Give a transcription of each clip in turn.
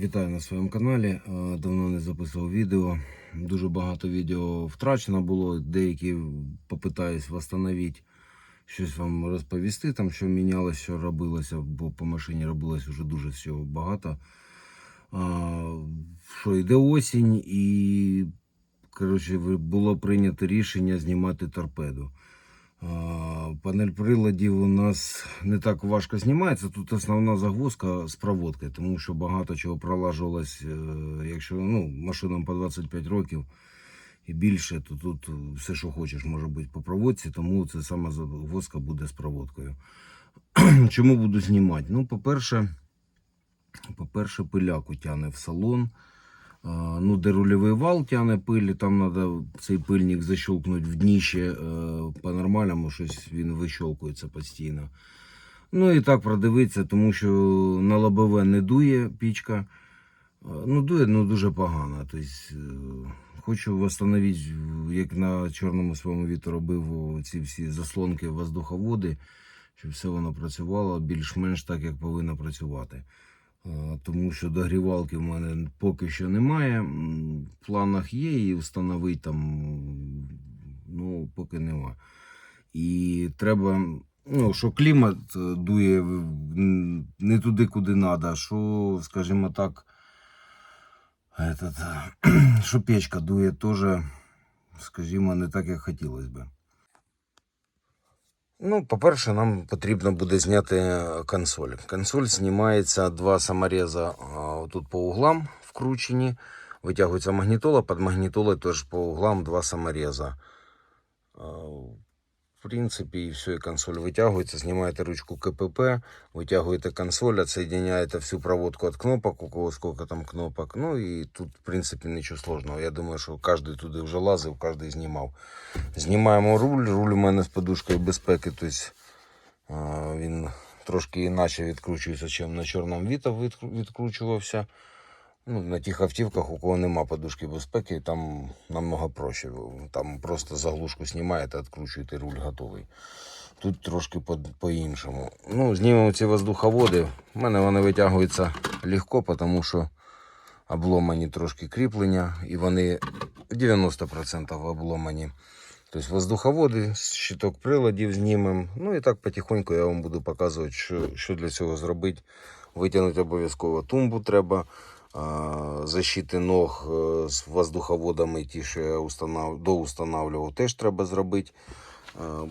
Вітаю на своєму каналі. Е, Давно не записував відео. Дуже багато відео втрачено було. Деякі попитаюсь встановити, щось вам розповісти, там, що мінялося, що робилося, бо по машині робилось вже дуже всього багато. Що йде осінь, і коротше, було прийнято рішення знімати торпеду. А, Панель приладів у нас не так важко знімається. Тут основна загвоздка з проводкою, тому що багато чого пролажувалось, е, якщо ну, машинам по 25 років і більше, то тут все, що хочеш, може бути по проводці, тому це саме загвоздка буде з проводкою. Чому буду знімати? Ну, по-перше, по-перше, пиляку тягне в салон. Ну, де рульовий вал тягне пилі, там треба цей пильник защелкнути в дніще е, по-нормальному, щось він вищолкується постійно. Ну і так продивитися, тому що на лобове не дує пічка. Ну, дує, ну дуже погано. Тобто, е, хочу встановити, як на чорному своєму вітру робив ці всі заслонки воздуховоди, щоб все воно працювало більш-менш так, як повинно працювати. Е, Тому що догрівалки в мене поки що немає. В планах є і встановити там, ну, поки нема. І треба, ну, що клімат е, дує не туди, куди треба, що, скажімо так, этот, що печка дує теж, скажімо, не так, як хотілося би. Ну, по-перше, нам потрібно буде зняти консоль. Консоль знімається два самореза тут по углам вкручені. Витягується магнітола, під магнітолою теж по углам два самореза. В принципі, і все, і консоль витягується, знімаєте ручку КПП, витягуєте консоль, відсоединяєте всю проводку від кнопок, у кого скільки там кнопок. Ну і тут, в принципі, нічого сложного. Я думаю, що кожен туди вже лазив, кожен знімав. Знімаємо руль. Руль у мене з подушкою безпеки. Тобто він трошки інакше відкручується, ніж на чорному віта відкручувався. Ну, на тих автівках, у кого нема подушки безпеки, там намного проще. Там просто заглушку знімаєте, відкручуєте, руль готовий. Тут трошки по- по-іншому. Ну, знімемо ці воздуховоди. У мене вони витягуються легко, тому що обломані трошки кріплення, і вони 90% обломані. Тобто воздуховоди, щиток приладів знімемо. Ну і так потихоньку я вам буду показувати, що, що для цього зробити. Витягнути обов'язково тумбу треба. Защити ног з воздуховодами, ті, що я установ... доустанавливав, теж треба зробити.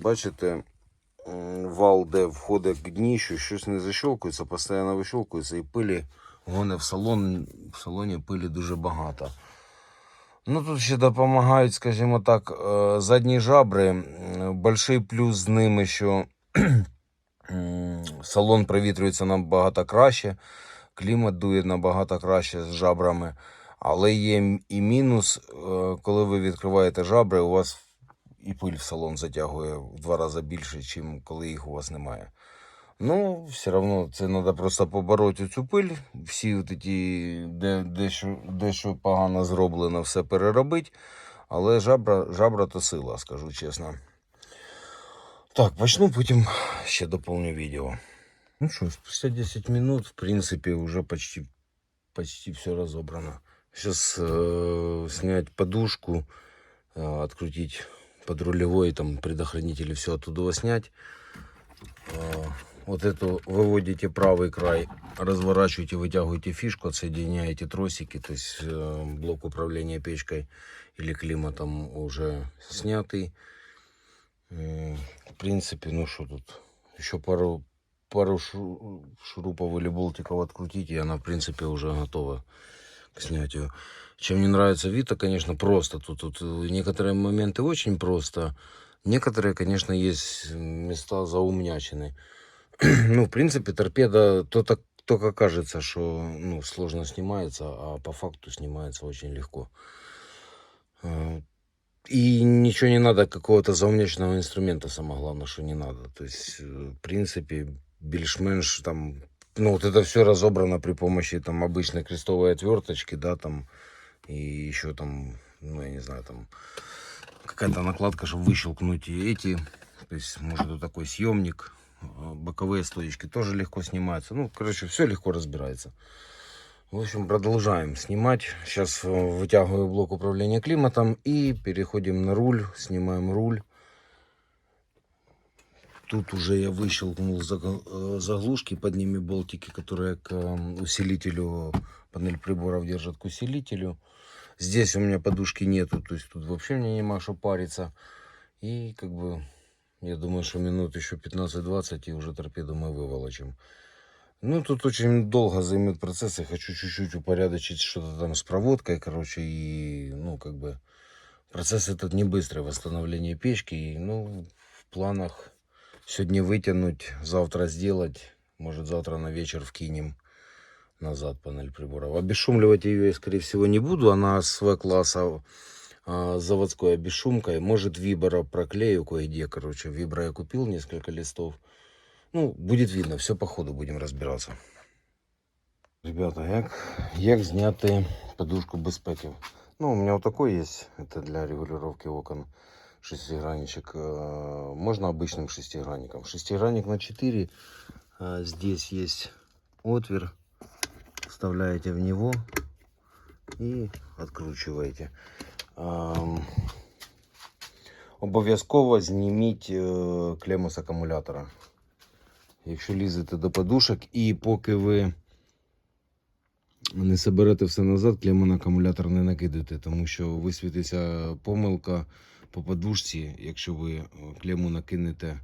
Бачите, вал, де входить к дніщу, щось не защелкується, постійно вищелкується і пилі гоне в салон. В салоні пилі дуже багато. Ну, тут ще допомагають, скажімо так, е, задні жабри. М, Больший плюс з ними, що салон провітрюється набагато краще, клімат дує набагато краще з жабрами. Але є і мінус, е, коли ви відкриваєте жабри, у вас і пиль в салон затягує в два рази більше, ніж коли їх у вас немає. Ну, все одно це треба просто побороти цю пиль, всі ті, де, де, що, де що погано зроблено, все переробити. Але жабра, жабра то сила, скажу чесно. Так, почну, потім ще доповню відео. Ну що, спустя 10 минут, в принципе, уже почти, почти все разобрано. Сейчас э, снять подушку, э, открутить под рулевой, там предохранители, все оттуда снять. Э, вот эту выводите правый край, разворачиваете, вытягиваете фишку, отсоединяете тросики, то есть э, блок управления печкой или климатом уже снятый. М, В принципе, ну что тут, еще пару, пару шу- шурупов или болтиков открутить, и она, в принципе, уже готова к снятию. Чем мне нравится Вита, конечно, просто. Тут, тут э, некоторые моменты очень просто. Некоторые, конечно, есть места заумнячены. ну, в принципе, торпеда то так, только кажется, что ну, сложно снимается, а по факту снимается очень легко. Э, И ничего не надо, какого-то заумнячного инструмента, самое главное, что не надо. То есть, э, в принципе, більш-менш там, ну, вот это все разобрано при помощи там обычной крестовой отверточки, да, там, и еще там, ну, я не знаю, там, какая-то накладка, чтобы выщелкнуть и эти, то есть, может, вот такой съемник, э, боковые стоечки тоже легко снимаются. Ну, короче, все легко разбирается. В общем, продолжаем снимать. Сейчас э, вытягиваю блок управления климатом и переходим на руль. Снимаем руль. Тут уже я выщелкнул э, заглушки под ними болтики, которые к э, усилителю, панель приборов держат к усилителю. Здесь у меня подушки нету, то есть тут вообще мне нема что париться. И как бы я думаю, что минут еще 15-20 и уже торпеду мы выволочим. Ну, тут очень долго займет процесс. Я хочу чуть-чуть упорядочить что-то там с проводкой, короче, и, ну, как бы, процесс этот не быстрый, восстановление печки. И, ну, в планах сегодня вытянуть, завтра сделать. Может, завтра на вечер вкинем назад панель приборов. Обесшумливать ее я, скорее всего, не буду. Она с В-класса а, заводской обесшумкой. Может, вибра проклею кое-где, короче. Вибра я купил несколько листов. Ну, будет видно, все по ходу будем разбиратися. Ребята, як, як зняти подушку безпеки? Ну, у меня вот такой есть, это для регулировки окон шестигранничек. Э, Можно обычным шестигранником. Шестигранник на 4. э, Здесь есть отвер. Вставляете в него и откручиваете. Ам, Обов'язково зніміть е, клему з акумулятора. Якщо лізете до подушок, і поки ви не соберете все назад, клему на акумулятор не накидайте, тому що висвітиться помилка по подушці, якщо ви е, клему накинете е,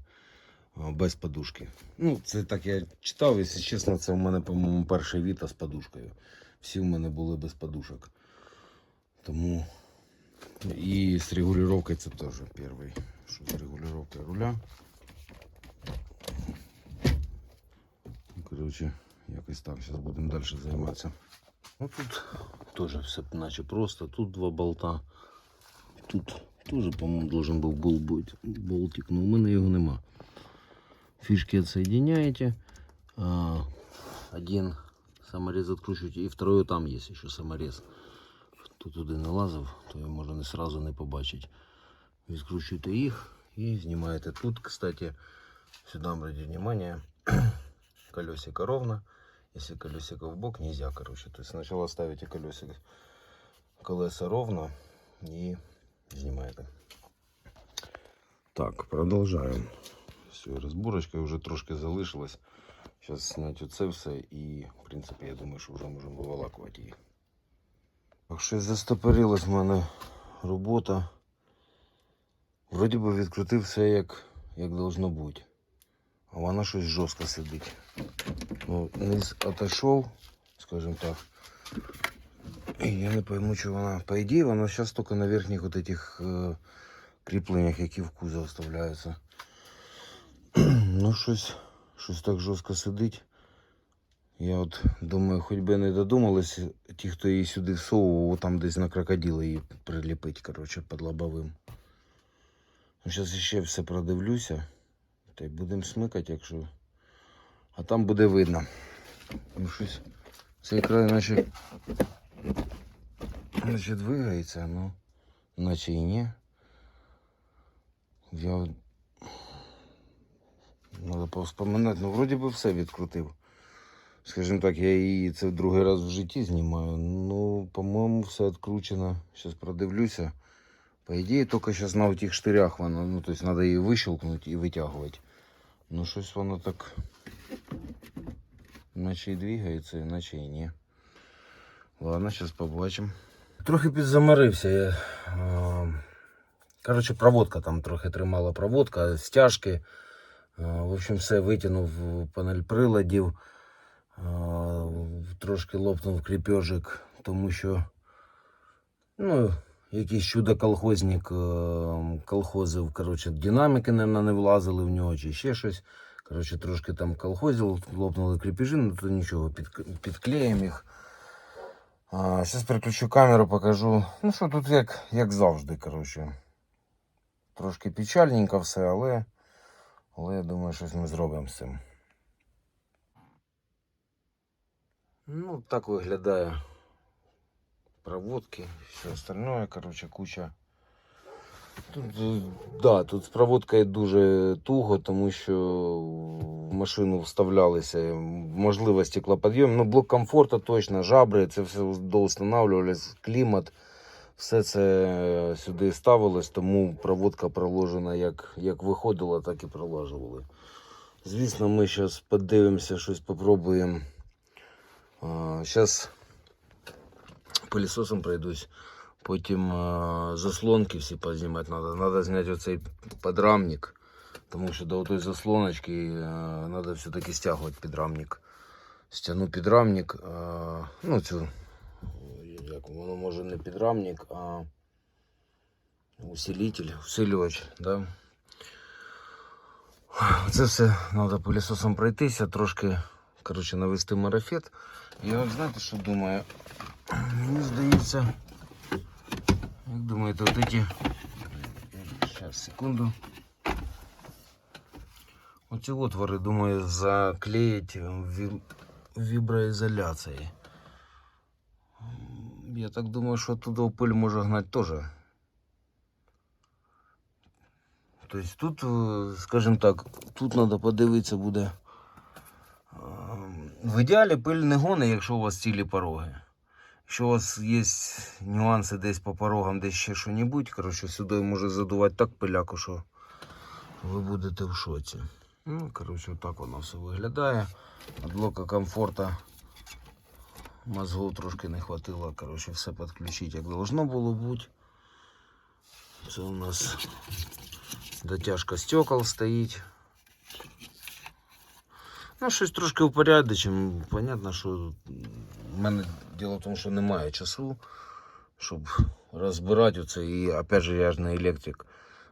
без подушки. Ну, це так я читав, якщо чесно, це в мене, по-моєму, перший віта з подушкою. Всі в мене були без подушок. Тому і з регулювання це теж перший. Що з регулювання руля. Ну, Коротше, якось так. Зараз будемо далі займатися. Ну тут теж все наче просто. Тут два болта. Тут теж, по-моєму, должен був бол бути болтик, але у мене його нема. Фишки отсоединяете. А, один саморез откручиваете, и второй там есть еще саморез. Хто туди не лазив, то його можна не сразу не побачити. Відкручуєте їх і знімаєте. Тут, кстати, сюди обратите внимание, колесико ровно. Если колесико в бок, нельзя, короче. То есть сначала ставите колесико, колеса ровно и снимаете. Так, продолжаем. Все, розборочка вже трошки залишилась. Зараз зняти оце все і, в принципі, я думаю, що вже можемо виволакувати її. Так, щось застопорилась в мене робота. Вроді би відкрутив все як, як должно бути. А вона щось жорстко сидить. Ну, низ отошов, скажімо так. Я не пойму, що вона. По ідеї, вона зараз тільки на верхніх вот этих е, кріпленнях, які в кузов вставляються. ну, щось, щось так жорстко сидить. Я от думаю, хоч би не додумались ті, хто її сюди всовував, там десь на крокодила її приліпить, коротше, під лобовим. Ну, зараз ще все продивлюся. Та й будемо смикати, якщо. А там буде видно. Ну, щось. Цей край наче. Наче двигається, ну. Наче і ні. Я. Надо повспоминати. Ну, вроді би все відкрутив. Скажімо так, я її це другий раз в житті знімаю. Ну, по-моєму, все відкручено. Зараз продивлюся. По ідеї, тільки зараз на тих штирях воно, ну, тобто треба її вищелкнути і витягувати. Ну, щось воно так. Наче і двигається, наче і ні. Ладно, зараз побачимо. Трохи підзамарився я. Коротше, проводка там трохи тримала проводка, стяжки. В общем, все витягнув панель приладів. Трошки лопнув кріпежик, тому що ну, якийсь чудо-колхозник е, колхозив, коротше, динаміки, не влазили в нього чи ще щось. Коротше, трошки там колхозив, лопнули кріпежі, ну то нічого, під, підклеїмо їх. Зараз переключу камеру, покажу. Ну що тут як, як завжди, коротше. Трошки печальненько все, але, але я думаю, щось ми зробимо з цим. Ну, так виглядає проводки, все остальное, короче, куча Тут, да, тут з проводкою дуже туго, тому що в машину вставлялися можливо стеклоподйом. Ну, блок комфорту точно, жабри, це все доустанавливалось, клімат. Все це сюди ставилось, тому проводка проложена як, як виходила, так і пролажували. Звісно, ми зараз подивимося, щось попробуємо. Зараз пилісосом пройдусь. Потім е, заслонки всі познімати треба. Треба зняти оцей подрамник. Тому що до тої заслоночки треба все-таки стягувати підрамник. Стягну підрамник. Е, ну, цю, як воно може не підрамник, а усилитель, усилювач. Да? Це все треба пилісосом пройтися, трошки коротше, навести марафет. Я от знаєте, що думаю? Мені здається. Як думаєте, от эти... Сейчас, секунду. Оці отвори, думаю, заклеїть ві- віброізоляцією. Я так думаю, що туди пиль може гнати теж. Тобто тут, е, скажімо так, тут треба подивитися буде. е, В ідеалі пиль не гоне, якщо у вас цілі пороги. Якщо у вас є нюанси десь по порогам, десь ще що-небудь, коротше, сюди може задувати так пиляку, що ви будете в шоці. Ну, коротше, так воно все виглядає. От блока комфорту мозгов трошки не хватило. Коротше, все підключити, як должно було бути. Це у нас дотяжка стекол стоїть. Ну, щось трошки упорядочимо. Понятно, що в мене діло в тому, що немає часу, щоб розбирати оце. І опять же, я ж не електрик.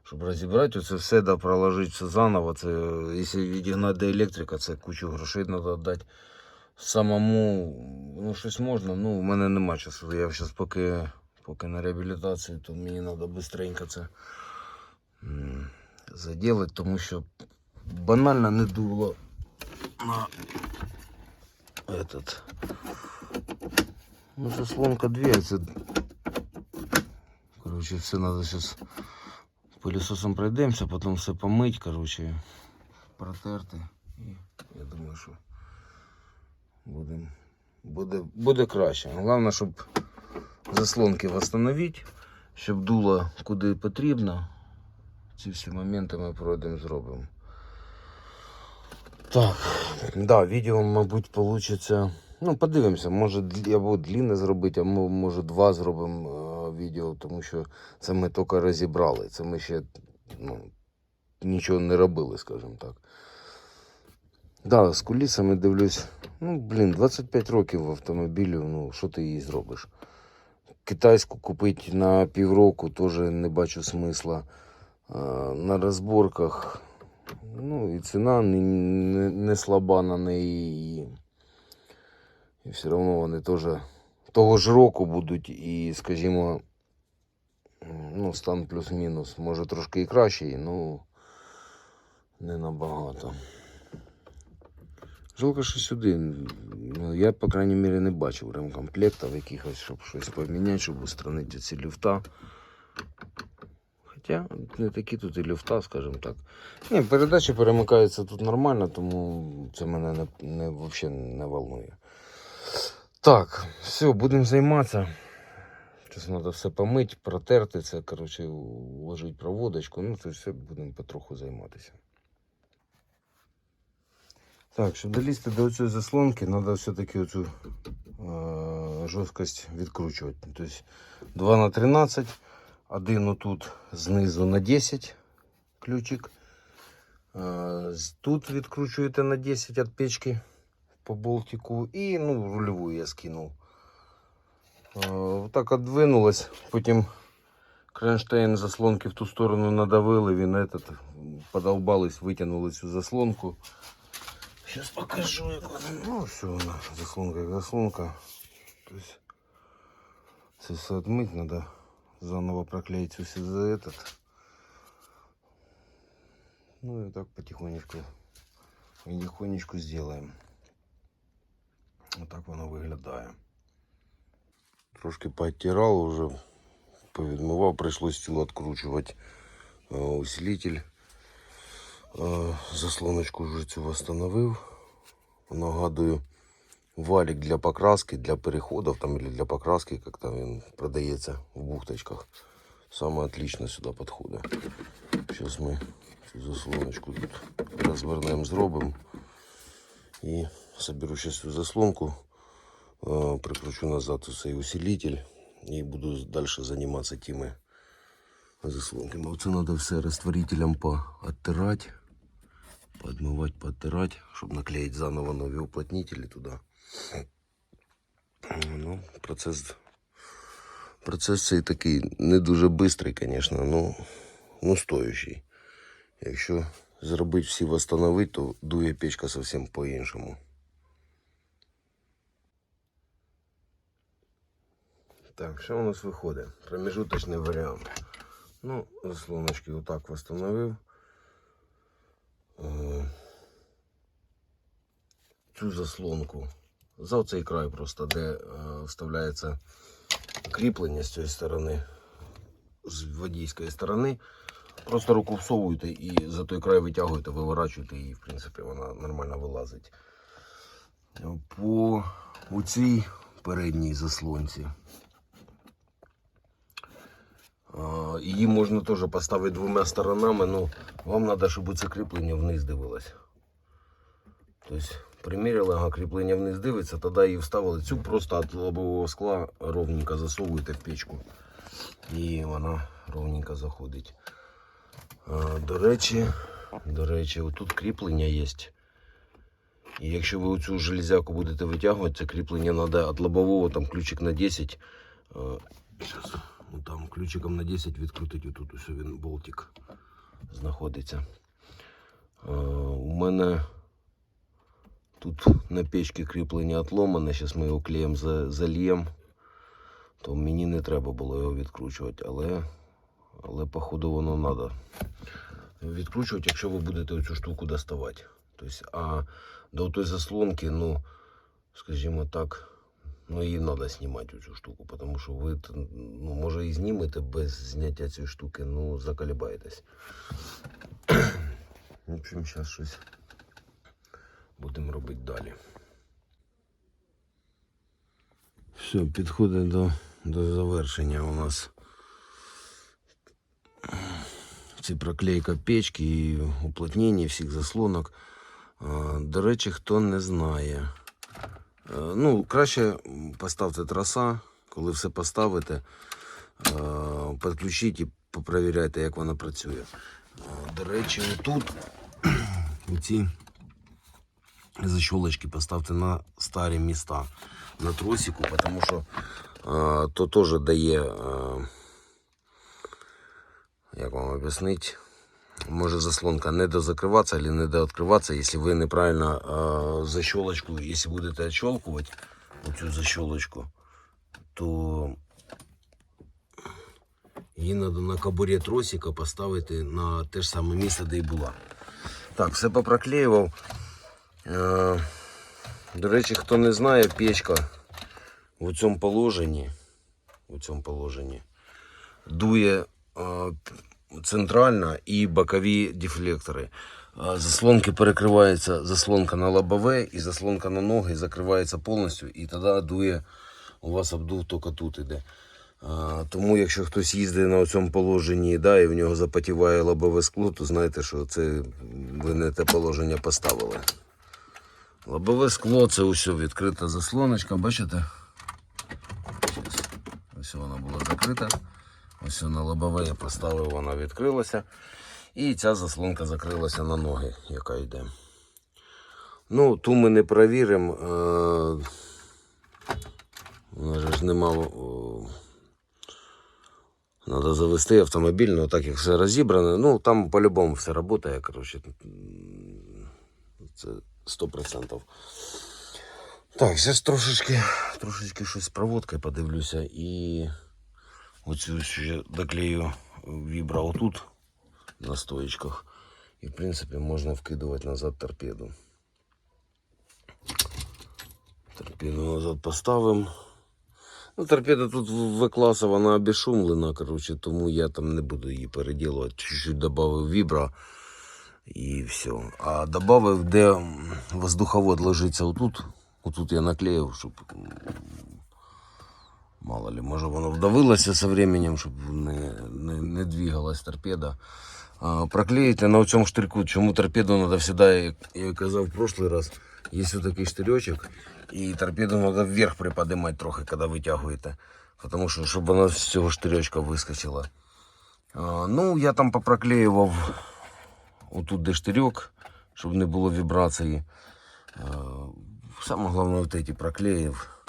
Щоб розібрати оце все, да проложити все заново. Це, якщо відігнати до електрика, це кучу грошей треба віддати. Самому ну, щось можна, ну, в мене немає часу. Я зараз поки, поки на реабілітації, то мені треба швидко це заділити, тому що банально не дуло на этот. Ну, заслонка две, а. Короче, все надо сейчас пылесосом пройдемся, потом все помыть, короче, протерти. І я думаю, що буде, буде, буде краще. Головне, щоб заслонки восстановити, щоб дуло куди потрібно. Ці всі моменти ми пройдемо, зробимо. Так, да, відео, мабуть, получиться. Ну, подивимося, може або длінне зробити, а мо- може два зробимо е, відео, тому що це ми тільки розібрали. Це ми ще ну, нічого не робили, скажімо так. Да, з кулісами дивлюсь. Ну, блін, 25 років в автомобілю, ну, що ти її зробиш? Китайську купити на півроку теж не бачу смисла. Е, На розборках Ну, і ціна не, не, не слаба на неї. І, все одно вони теж того ж року будуть і, скажімо, ну, стан плюс-мінус. Може трошки і кращий, ну не набагато. Жалко, що сюди. Ну, я, по крайній мірі, не бачив ремкомплектів якихось, щоб щось поміняти, щоб устранити ці люфта. Хоча не такі тут і люфта, скажімо так. Ні, передачі перемикаються тут нормально, тому це мене не, не, взагалі не волнує. Так, все, будемо займатися. Зараз треба все помити, протерти це, коротше, вложити проводочку. Ну, це все будемо потроху займатися. Так, щоб долізти до цієї заслонки, треба все-таки оцю е, жорсткость відкручувати. Тобто 2 на 13, один отут знизу на 10 ключик. Е, Тут відкручуєте на 10 від печки по болтику. І ну, рульову я скинув. Е, Так отдвинулось. Потім кронштейн заслонки в ту сторону надавили, він этот, подолбались, витягнули цю заслонку. Сейчас покажу, як вона. Ну, все вона, заслонка як заслонка. Тобто, це все отмыть надо. Заново проклеить все за этот. Ну и так потихонечку, потихонечку сделаем. Вот так воно виглядає. Трошки пооттирал уже. повідмивав, прийшлось цю відкручувати е, усилитель. Е, Заслоночку вже цю встановив. Нагадую, валик для покраски, для переходов там или для покраски, как там він продається в бухточках. Саме отлично сюди підходить. Зараз ми цю заслоночку тут розвернемо, зробимо. І соберу зараз цю заслонку, прикручу назад цей усилитель і буду далі займатися тими заслонками. Оце треба все растворителем пооттирати, поотмивати, пооттирати, щоб наклеїти заново нові уплотнителі туди. Ну, процес, процес цей такий не дуже швидкий, звісно, ну, ну стоящий. Якщо зробити всі восстановити, то дує печка зовсім по-іншому. Так, що у нас виходить? Промежуточний варіант. Ну, заслоночки отак восстановив. Е, Цю заслонку за оцей край просто, де е, вставляється кріплення з цієї сторони, з водійської сторони. Просто руку всовуєте і за той край витягуєте, виворачуєте і, в принципі, вона нормально вилазить. По цій передній заслонці. Її можна теж поставити двома сторонами, але вам треба, щоб це кріплення вниз дивилось. Тобто, приміряли, ага, кріплення вниз дивиться, тоді її вставили. Цю просто від лобового скла ровненько засовуєте в печку. І вона ровненько заходить. До речі, до речі, отут кріплення є. І якщо ви цю железяку будете витягувати, це кріплення треба від лобового, там ключик на 10. Зараз, ну там ключиком на 10 відкрутити отут ось він болтик знаходиться. А, У мене тут на печці кріплення отломане, зараз ми його клеєм зальємо, то мені не треба було його відкручувати, але, але походу воно треба відкручувати, якщо ви будете цю штуку доставати. Тобто, а до той заслонки, ну, скажімо так, ну її треба знімати цю штуку, тому що ви, ну, може, і знімете без зняття цієї штуки, ну, заколебаєтесь. В общем, зараз щось будемо робити далі. Все, підходить до, до завершення у нас ці проклейка печки і уплотнення всіх заслонок. До речі, хто не знає. Е, Ну, краще поставте траса, коли все поставите, е, підключіть і попровіряйте, як вона працює. Е, До речі, тут ці защолочки поставте на старі міста на тросику, тому що то теж дає, як вам об'яснити, може заслонка не дозакриватися або не дооткриватися, якщо ви неправильно защолочку, якщо будете відщолкувати оцю защолочку, то її треба на кобурі тросика поставити на те ж саме місце, де і була. Так, все попроклеював. Е, До речі, хто не знає, печка в цьому положенні, у цьому положенні дує е, центральна і бокові дефлектори. Заслонки перекриваються, заслонка на лобове і заслонка на ноги закривається повністю, і тоді дує, у вас обдув тільки тут іде. Тому якщо хтось їздить на цьому положенні да, і в нього запотіває лобове скло, то знайте, що це ви не те положення поставили. Лобове скло це усе відкрита заслоночка, бачите? Ось вона була закрита. Ось на лобове я поставив, вона відкрилася. І ця заслонка закрилася на ноги, яка йде. Ну, ту ми не перевіримо. Е- у нас же ж нема. Надо завести автомобіль, ну так як все розібране. Ну, там по-любому все працює, коротше. Це 100%. Так, зараз трошечки, трошечки щось з проводкою подивлюся і оцю ще доклею вібра отут на стоїчках. І в принципі можна вкидувати назад торпеду. Торпеду назад поставимо. Ну, торпеда тут В-класа, вона обезшумлена, коротше, тому я там не буду її переділувати. Чуть-чуть додав вібра і все. А додав, де воздуховод ложиться отут. Отут я наклеїв, щоб мало ли, може воно вдавилося со временем, щоб не, не, не двигалась торпеда. Проклеїти на цьому штирку. Чому торпеду треба завжди, як я казав в прошлый раз, є ось такий штиречок, і торпеду треба вверх приподнимати трохи, коли витягуєте. Тому що, щоб вона з цього штиречка вискочила. А, ну, я там попроклеював отут де штирьок, щоб не було вібрації. А, саме головне, от ці проклеїв.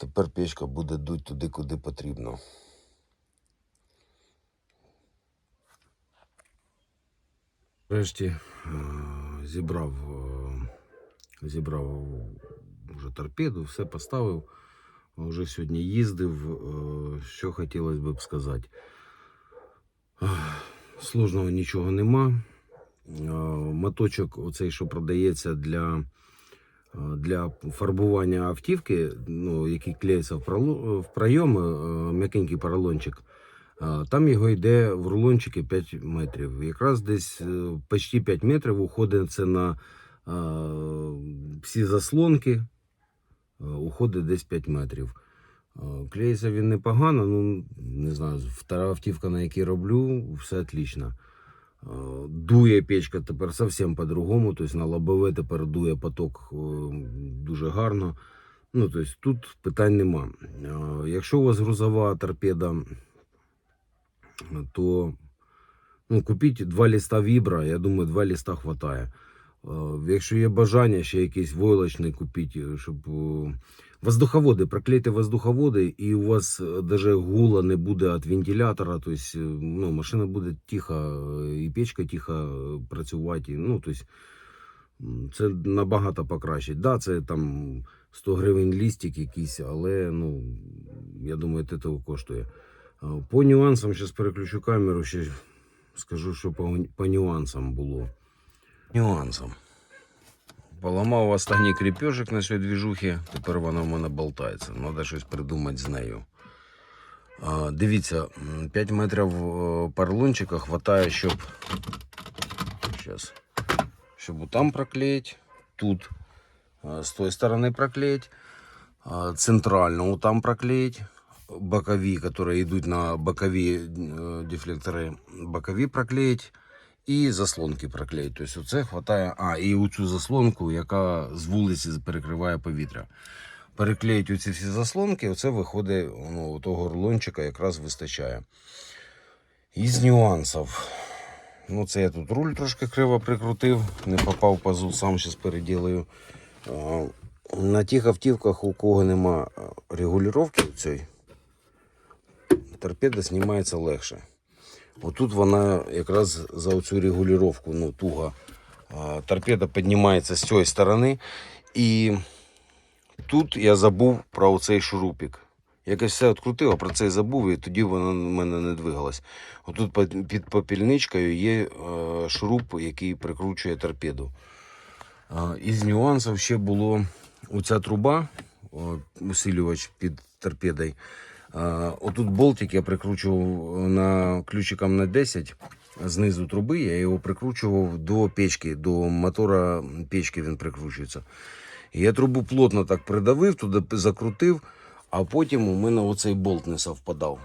Тепер печка буде дуть туди, куди потрібно. Врешті е, зібрав, е, зібрав вже торпеду, все поставив. Вже сьогодні їздив. Е, Що хотілося б сказати. Сложного нічого нема. Моточок, оцей, що продається для, для фарбування автівки, ну, який клеїться в, пройоми, е, м'якенький поролончик. Там його йде в рулончики 5 метрів. Якраз десь е, почти 5 метрів уходить це на всі заслонки, е, уходить десь 5 метрів. Клеїться він непогано, ну не знаю, втора автівка, на якій роблю, все отлично. А, Дує печка тепер зовсім по-другому, тобто на лобове тепер дує поток е, дуже гарно. Ну, тобто тут питань нема. Якщо у вас грузова торпеда то ну, купіть два листа вібра, я думаю, два хватає. Е, Якщо є бажання, ще якийсь войлочний купіть, е, щоб е, воздуховоди, проклейте воздуховоди, і у вас навіть гула не буде від вентилятора, тобто ну, машина буде тихо, і печка тихо працювати. Ну, тобто, це набагато покращить. Да, це там 100 гривень лістик якийсь, але ну, я думаю, це того коштує. По нюансам зараз переключу камеру, ще скажу, що по, по нюансам було. Нюансам. Поламав останній кріпежик на цій двіжухі, тепер вона в мене болтається. Треба щось придумати з нею. А, дивіться, м, 5 метрів е, поролончика хватає, щоб. Сейчас. Щоб там проклеїти, тут е, з тої сторони проклеїти, а, центрально там проклеїти бокові, які йдуть на бокові е, дефлектори, бокові проклеїть І заслонки проклеїть. Тобто це хватає. А, і оцю заслонку, яка з вулиці перекриває повітря. Переклеїть оці всі заслонки, оце виходить, ну, того рулончика якраз вистачає. Із нюансів. Ну, це я тут руль трошки криво прикрутив, не попав по зу, сам зараз переділаю. На тих автівках, у кого нема регулювання цієї, торпеда знімається легше. Отут вона якраз за оцю регулювання, ну, туго. А, Торпеда піднімається з цієї сторони. І тут я забув про оцей шурупик. Якось все відкрутив, а про це забув, і тоді воно в мене не двигалось. Отут під- попільничкою є е, шуруп, який прикручує торпеду. Із нюансів ще було оця труба, усилювач під торпедою. Отут болтик я прикручував на ключиком на 10 знизу труби, я його прикручував до печки, до мотора печки він прикручується. Я трубу плотно так придавив, туди закрутив, а потім у мене оцей болт не совпадав.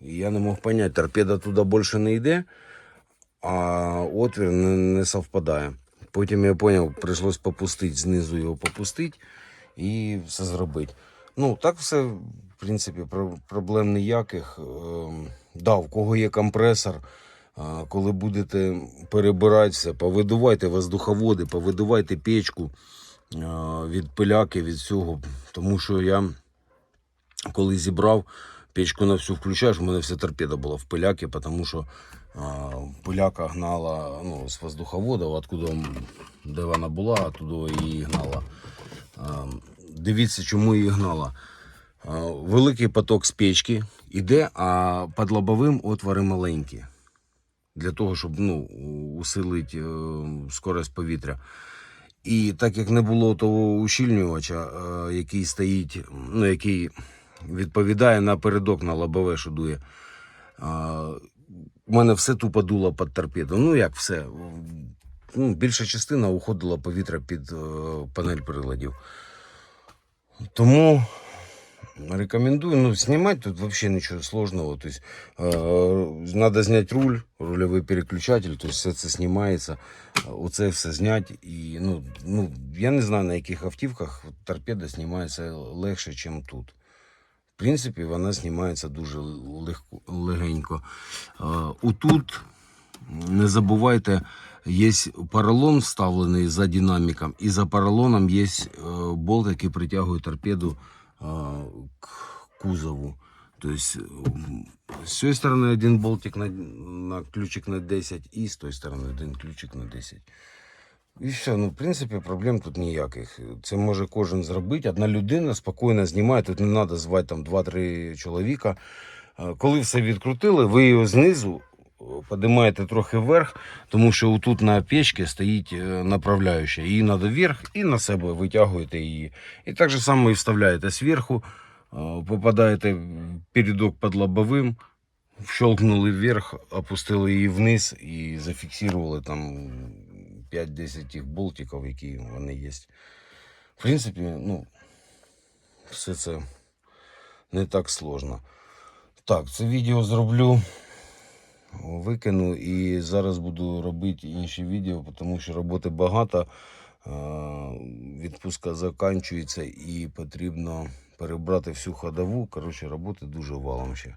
І я не мог зрозуміти, торпеда туди більше не йде, а отвір не, не совпадає. Потім я зрозумів, прийшлось попустити, знизу його попустити і все зробити. Ну, так все, в принципі, проблем ніяких. Ем, Да, в кого є компресор, коли будете перебирати все, повидувайте воздуховоди, повидувайте печку від пиляки, від всього. Тому що я коли зібрав, печку на всю включаєш, у мене вся торпеда була в пиляки, тому що пиляка гнала ну, з воздуховода, откуда де вона була, оттуда її гнала. Дивіться, чому її гнала. Великий поток з печки іде, а під лобовим отвори маленькі. Для того, щоб ну, усилити е, скорость повітря. І так як не було того ущільнювача, е, який стоїть, ну, який відповідає на передок на лобове, що дує. У мене все тупо дуло під торпеду. Ну як все. Ну, більша частина уходила повітря під е, панель приладів. Тому рекомендую. Ну, снимать тут вообще ничего сложного. То есть э, надо снять руль, рулевой переключатель, то есть все це знімається. Оце все зняти. І, ну, ну, я не знаю, на яких автівках торпеда знімається легше, ніж тут. В принципі, вона знімається дуже легко, легенько. Е, Отут, не забувайте, є поролон вставлений за динаміком, і за поролоном є е, болт, який притягує торпеду к кузову. Тобто м, з цієї сторони один болтик на, на ключик на 10 і з тої сторони один ключик на 10. І все, ну в принципі проблем тут ніяких. Це може кожен зробити. Одна людина спокійно знімає, тут не треба звати там 2-3 чоловіка. Коли все відкрутили, ви його знизу е, піднімаєте трохи вверх, тому що тут на печці стоїть е, направляюча. Її треба вверх і на себе витягуєте її. І так же само і вставляєте зверху, е, попадаєте передок під лобовим, щелкнули вверх, опустили її вниз і зафіксували там 5-10 тих болтиків, які вони є. В принципі, ну, все це не так сложно. Так, це відео зроблю, викину і зараз буду робити інші відео, тому що роботи багато. Відпуска заканчується і потрібно перебрати всю ходову. Коротше, роботи дуже валом ще.